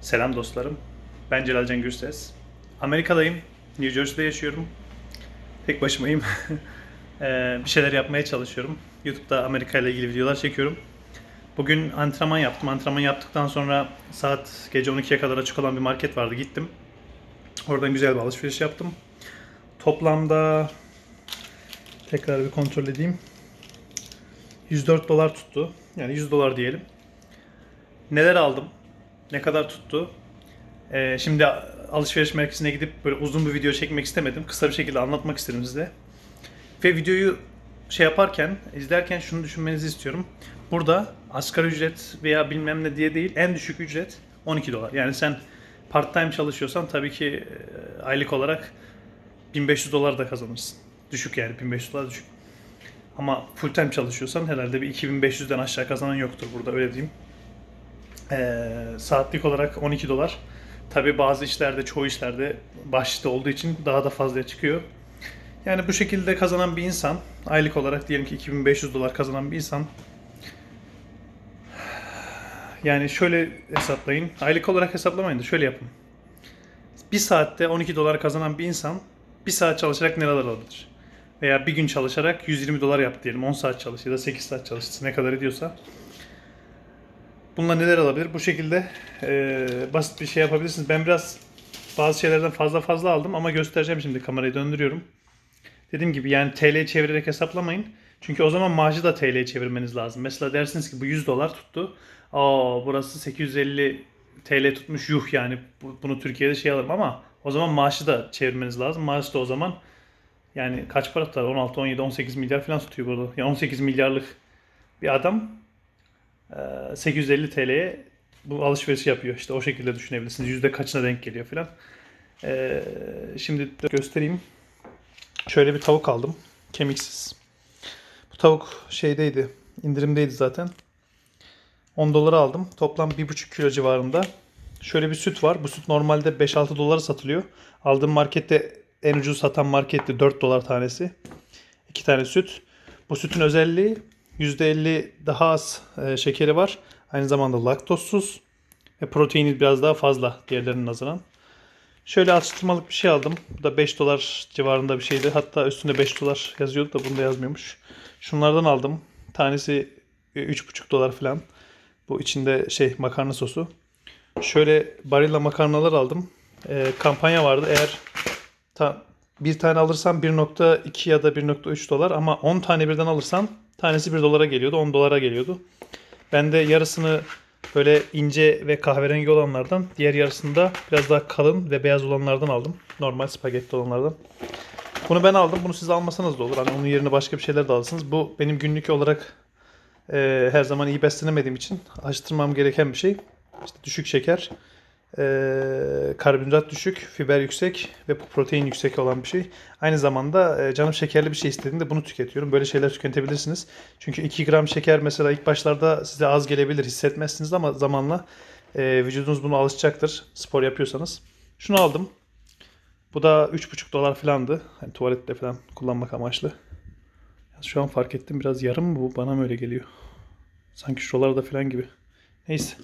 Selam dostlarım. Ben Celal Can Gürses. Amerika'dayım. New Jersey'de yaşıyorum. Tek başımayım. Ee, bir şeyler yapmaya çalışıyorum. YouTube'da Amerika ile ilgili videolar çekiyorum. Bugün antrenman yaptım. Antrenman yaptıktan sonra saat gece 12'ye kadar açık olan bir market vardı. Gittim. Oradan güzel bir alışveriş yaptım. Toplamda tekrar bir kontrol edeyim. 104 dolar tuttu. Yani 100 dolar diyelim. Neler aldım? Ne kadar tuttu? Ee, şimdi alışveriş merkezine gidip böyle uzun bir video çekmek istemedim. Kısa bir şekilde anlatmak istedim size. Ve videoyu şey yaparken, izlerken şunu düşünmenizi istiyorum. Burada asgari ücret veya bilmem ne diye değil, en düşük ücret 12 dolar. Yani sen part time çalışıyorsan tabii ki e, aylık olarak 1500 dolar da kazanırsın. Düşük yani 1500 dolar düşük. Ama full time çalışıyorsan herhalde bir 2500'den aşağı kazanan yoktur burada öyle diyeyim. Ee, saatlik olarak 12 dolar. Tabi bazı işlerde, çoğu işlerde başta olduğu için daha da fazlaya çıkıyor. Yani bu şekilde kazanan bir insan, aylık olarak diyelim ki 2500 dolar kazanan bir insan, yani şöyle hesaplayın, aylık olarak hesaplamayın da şöyle yapın. Bir saatte 12 dolar kazanan bir insan, bir saat çalışarak neler alabilir? Veya bir gün çalışarak 120 dolar yaptı diyelim, 10 saat çalıştı ya da 8 saat çalıştı, ne kadar ediyorsa. Bununla neler alabilir? Bu şekilde e, basit bir şey yapabilirsiniz. Ben biraz bazı şeylerden fazla fazla aldım ama göstereceğim şimdi kamerayı döndürüyorum. Dediğim gibi yani TL'ye çevirerek hesaplamayın. Çünkü o zaman maaşı da TL'ye çevirmeniz lazım. Mesela dersiniz ki bu 100 dolar tuttu. Aa burası 850 TL tutmuş yuh yani Bu- bunu Türkiye'de şey alırım ama o zaman maaşı da çevirmeniz lazım. Maaşı da o zaman yani kaç para tutar? 16, 17, 18 milyar falan tutuyor burada. Yani 18 milyarlık bir adam 850 TL'ye bu alışverişi yapıyor. İşte o şekilde düşünebilirsiniz. Yüzde kaçına denk geliyor filan. Ee, şimdi göstereyim. Şöyle bir tavuk aldım. Kemiksiz. Bu tavuk şeydeydi. indirimdeydi zaten. 10 dolara aldım. Toplam 1,5 kilo civarında. Şöyle bir süt var. Bu süt normalde 5-6 dolara satılıyor. Aldığım markette en ucuz satan markette 4 dolar tanesi. 2 tane süt. Bu sütün özelliği %50 daha az e, şekeri var. Aynı zamanda laktozsuz ve proteini biraz daha fazla diğerlerinin nazaran. Şöyle atıştırmalık bir şey aldım. Bu da 5 dolar civarında bir şeydi. Hatta üstünde 5 dolar yazıyordu da bunda yazmıyormuş. Şunlardan aldım. Tanesi e, 3,5 dolar falan. Bu içinde şey makarna sosu. Şöyle Barilla makarnalar aldım. E, kampanya vardı. Eğer ta, bir tane alırsan 1.2 ya da 1.3 dolar ama 10 tane birden alırsan tanesi 1 dolara geliyordu. 10 dolara geliyordu. Ben de yarısını böyle ince ve kahverengi olanlardan, diğer yarısını da biraz daha kalın ve beyaz olanlardan aldım. Normal spagetti olanlardan. Bunu ben aldım. Bunu siz almasanız da olur. Hani onun yerine başka bir şeyler de alırsınız. Bu benim günlük olarak e, her zaman iyi beslenemediğim için açtırmam gereken bir şey. İşte düşük şeker, e, karbonhidrat düşük, fiber yüksek ve protein yüksek olan bir şey. Aynı zamanda e, canım şekerli bir şey istediğinde bunu tüketiyorum. Böyle şeyler tüketebilirsiniz. Çünkü 2 gram şeker mesela ilk başlarda size az gelebilir, hissetmezsiniz ama zamanla e, vücudunuz buna alışacaktır spor yapıyorsanız. Şunu aldım. Bu da 3,5 dolar falandı. Hani tuvalette falan kullanmak amaçlı. Şu an fark ettim biraz yarım mı bu? Bana mı öyle geliyor? Sanki şuralarda falan gibi. Neyse.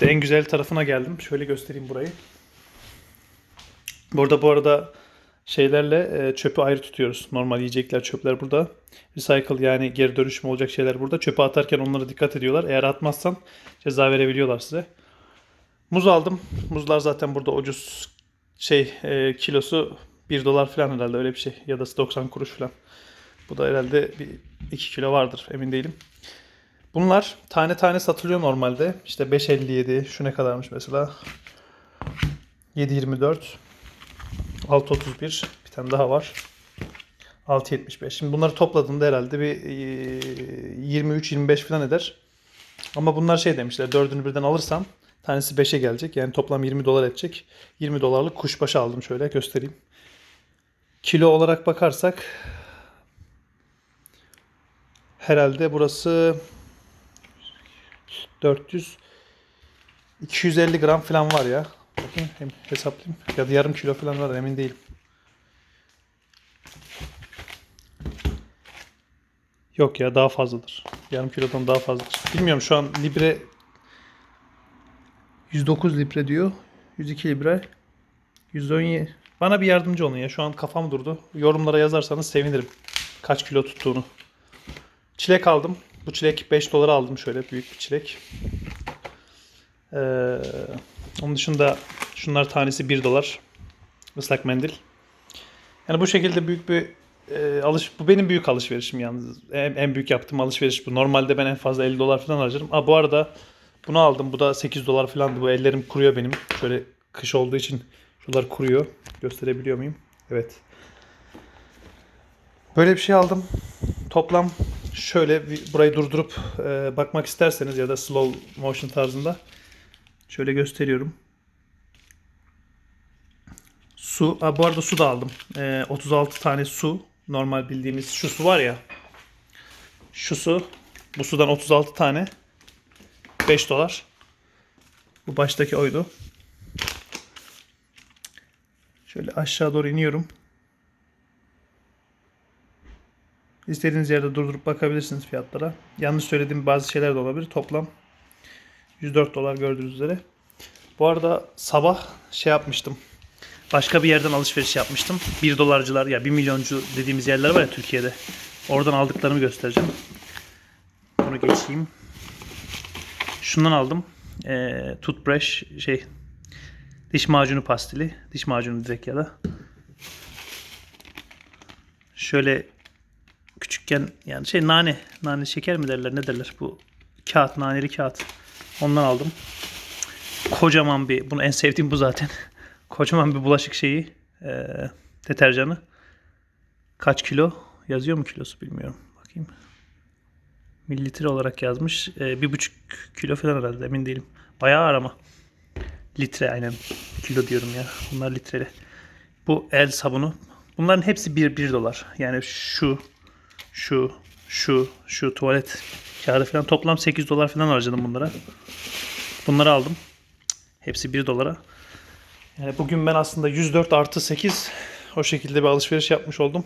İşte en güzel tarafına geldim. Şöyle göstereyim burayı. Burada bu arada şeylerle e, çöpü ayrı tutuyoruz. Normal yiyecekler, çöpler burada. Recycle yani geri dönüşüm olacak şeyler burada. Çöpe atarken onlara dikkat ediyorlar. Eğer atmazsan ceza verebiliyorlar size. Muz aldım. Muzlar zaten burada ucuz. Şey e, kilosu 1 dolar falan herhalde öyle bir şey. Ya da 90 kuruş falan. Bu da herhalde bir 2 kilo vardır emin değilim. Bunlar tane tane satılıyor normalde. İşte 5.57 şu ne kadarmış mesela? 7.24 6.31 bir tane daha var. 6.75. Şimdi bunları topladığında herhalde bir e, 23-25 falan eder. Ama bunlar şey demişler dördünü birden alırsam tanesi 5'e gelecek. Yani toplam 20 dolar edecek. 20 dolarlık kuşbaşı aldım şöyle göstereyim. Kilo olarak bakarsak herhalde burası 400 250 gram falan var ya. Bakayım hem hesaplayayım. Ya da yarım kilo falan var emin değilim. Yok ya daha fazladır. Yarım kilodan daha fazladır. Bilmiyorum şu an libre 109 libre diyor. 102 libre. 117. Bana bir yardımcı olun ya. Şu an kafam durdu. Yorumlara yazarsanız sevinirim. Kaç kilo tuttuğunu. Çilek aldım. Bu çilek 5 dolara aldım şöyle büyük bir çilek. Ee, onun dışında şunlar tanesi 1 dolar. Islak mendil. Yani bu şekilde büyük bir e, alış bu benim büyük alışverişim yalnız. En, en büyük yaptığım alışveriş bu. Normalde ben en fazla 50 dolar falan harcarım. Aa, bu arada bunu aldım. Bu da 8 dolar falandı. Bu ellerim kuruyor benim. Şöyle kış olduğu için şuralar kuruyor. Gösterebiliyor muyum? Evet. Böyle bir şey aldım. Toplam şöyle bir- burayı durdurup e, bakmak isterseniz ya da slow motion tarzında şöyle gösteriyorum. Su. Ha, bu arada su da aldım. E, 36 tane su. Normal bildiğimiz şu su var ya. Şu su. Bu sudan 36 tane. 5 dolar. Bu baştaki oydu. Şöyle aşağı doğru iniyorum. İstediğiniz yerde durdurup bakabilirsiniz fiyatlara. Yanlış söylediğim bazı şeyler de olabilir. Toplam 104 dolar gördüğünüz üzere. Bu arada sabah şey yapmıştım. Başka bir yerden alışveriş yapmıştım. 1 dolarcılar ya 1 milyoncu dediğimiz yerler var ya Türkiye'de. Oradan aldıklarımı göstereceğim. Bunu geçeyim. Şundan aldım. Ee, toothbrush şey diş macunu pastili. Diş macunu direkt ya da. Şöyle küçükken yani şey nane, nane şeker mi derler ne derler bu kağıt, naneli kağıt. Ondan aldım. Kocaman bir, bunu en sevdiğim bu zaten. Kocaman bir bulaşık şeyi, eee, deterjanı. Kaç kilo? Yazıyor mu kilosu bilmiyorum. Bakayım. Mililitre olarak yazmış. Eee, bir buçuk kilo falan herhalde emin değilim. Bayağı ağır ama. Litre aynen. Kilo diyorum ya. Bunlar litreli. Bu el sabunu. Bunların hepsi 1 1 dolar. Yani şu şu, şu, şu tuvalet kağıdı falan toplam 8 dolar falan harcadım bunlara. Bunları aldım. Hepsi 1 dolara. Yani bugün ben aslında 104 artı 8 o şekilde bir alışveriş yapmış oldum.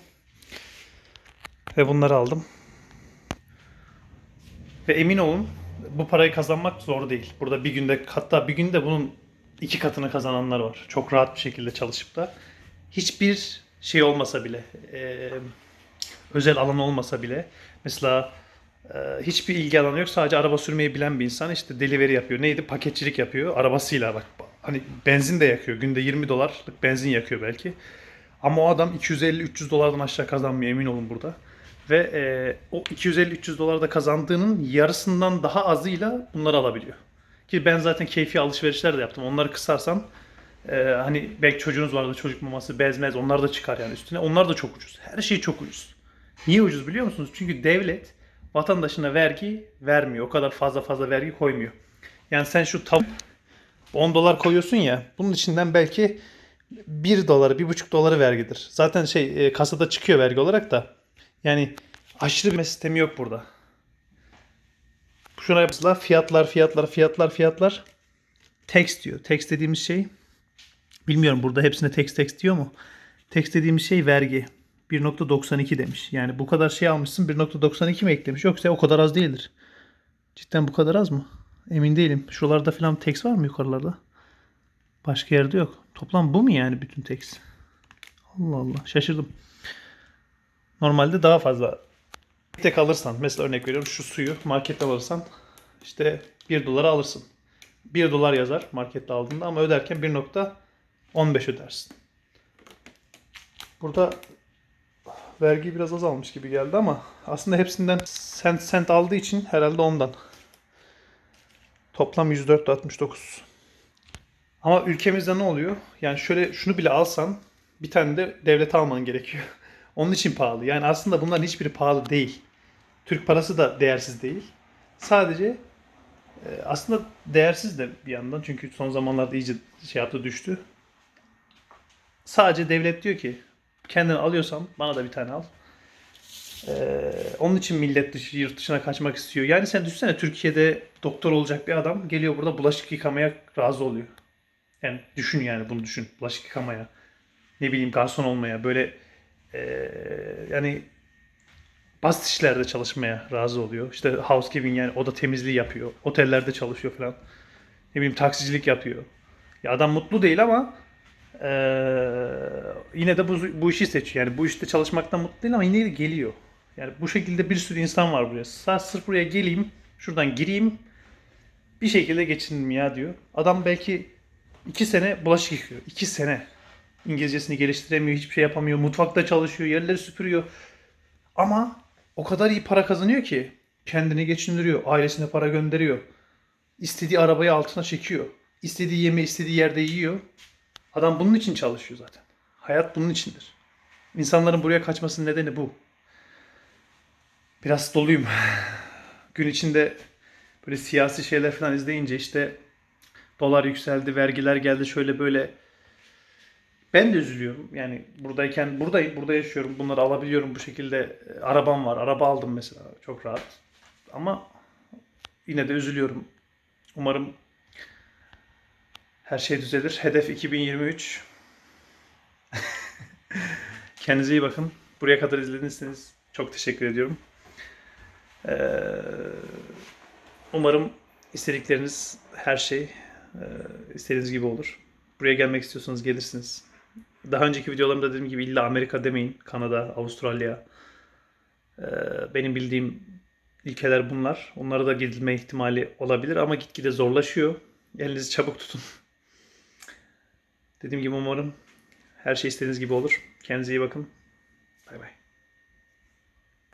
Ve bunları aldım. Ve emin olun bu parayı kazanmak zor değil. Burada bir günde hatta bir günde bunun iki katını kazananlar var. Çok rahat bir şekilde çalışıp da. Hiçbir şey olmasa bile, eee, özel alan olmasa bile mesela e, hiçbir ilgi alanı yok sadece araba sürmeyi bilen bir insan işte delivery yapıyor. Neydi? Paketçilik yapıyor arabasıyla bak. Hani benzin de yakıyor. Günde 20 dolarlık benzin yakıyor belki. Ama o adam 250-300 dolardan aşağı kazanmıyor emin olun burada. Ve e, o 250-300 dolarda kazandığının yarısından daha azıyla bunları alabiliyor. Ki ben zaten keyfi alışverişler de yaptım. Onları kısarsam e, hani belki çocuğunuz vardı çocuk maması, bezmez onlar da çıkar yani üstüne. Onlar da çok ucuz. Her şey çok ucuz. Niye ucuz biliyor musunuz? Çünkü devlet vatandaşına vergi vermiyor. O kadar fazla fazla vergi koymuyor. Yani sen şu tav 10 dolar koyuyorsun ya bunun içinden belki 1 doları, 1,5 doları vergidir. Zaten şey e, kasada çıkıyor vergi olarak da. Yani aşırı bir sistemi yok burada. Şuna yapısla fiyatlar, fiyatlar, fiyatlar, fiyatlar. Text diyor. Text dediğimiz şey bilmiyorum burada hepsine text text diyor mu? Text dediğimiz şey vergi. 1.92 demiş. Yani bu kadar şey almışsın 1.92 mi eklemiş? Yoksa o kadar az değildir. Cidden bu kadar az mı? Emin değilim. Şuralarda falan text var mı yukarılarda? Başka yerde yok. Toplam bu mu yani bütün text? Allah Allah şaşırdım. Normalde daha fazla. Tek alırsan mesela örnek veriyorum şu suyu markette alırsan işte 1 dolara alırsın. 1 dolar yazar markette aldığında ama öderken 1.15 ödersin. Burada vergi biraz azalmış gibi geldi ama aslında hepsinden sent sent aldığı için herhalde ondan. Toplam 104.69. Ama ülkemizde ne oluyor? Yani şöyle şunu bile alsan bir tane de devlete alman gerekiyor. Onun için pahalı. Yani aslında bunların hiçbiri pahalı değil. Türk parası da değersiz değil. Sadece e, aslında değersiz de bir yandan çünkü son zamanlarda iyice şey yaptı düştü. Sadece devlet diyor ki kendini alıyorsan bana da bir tane al. Ee, onun için millet dışı, yurt dışına kaçmak istiyor. Yani sen düşünsene Türkiye'de doktor olacak bir adam geliyor burada bulaşık yıkamaya razı oluyor. Yani düşün yani bunu düşün. Bulaşık yıkamaya. Ne bileyim garson olmaya. Böyle ee, yani basit işlerde çalışmaya razı oluyor. İşte housekeeping yani oda temizliği yapıyor. Otellerde çalışıyor falan. Ne bileyim taksicilik yapıyor. Ya adam mutlu değil ama eee, yine de bu, bu işi seçiyor. Yani bu işte çalışmaktan mutlu değil ama yine de geliyor. Yani bu şekilde bir sürü insan var buraya. Sadece sırf buraya geleyim, şuradan gireyim, bir şekilde geçinirim ya diyor. Adam belki iki sene bulaşık yıkıyor. İki sene. İngilizcesini geliştiremiyor, hiçbir şey yapamıyor. Mutfakta çalışıyor, yerleri süpürüyor. Ama o kadar iyi para kazanıyor ki kendini geçindiriyor, ailesine para gönderiyor. İstediği arabayı altına çekiyor. İstediği yemeği istediği yerde yiyor. Adam bunun için çalışıyor zaten. Hayat bunun içindir. İnsanların buraya kaçmasının nedeni bu. Biraz doluyum. Gün içinde böyle siyasi şeyler falan izleyince işte dolar yükseldi, vergiler geldi şöyle böyle. Ben de üzülüyorum. Yani buradayken buradayım, burada yaşıyorum. Bunları alabiliyorum bu şekilde. E, Arabam var. Araba aldım mesela. Çok rahat. Ama yine de üzülüyorum. Umarım her şey düzelir. Hedef 2023. Kendinize iyi bakın. Buraya kadar izlediyseniz çok teşekkür ediyorum. Ee, umarım istedikleriniz her şey e, istediğiniz gibi olur. Buraya gelmek istiyorsanız gelirsiniz. Daha önceki videolarımda dediğim gibi illa Amerika demeyin. Kanada, Avustralya. Ee, benim bildiğim ülkeler bunlar. Onlara da gidilme ihtimali olabilir ama gitgide zorlaşıyor. Elinizi çabuk tutun. Dediğim gibi umarım her şey istediğiniz gibi olur. Kendinize iyi bakın. Bay bay.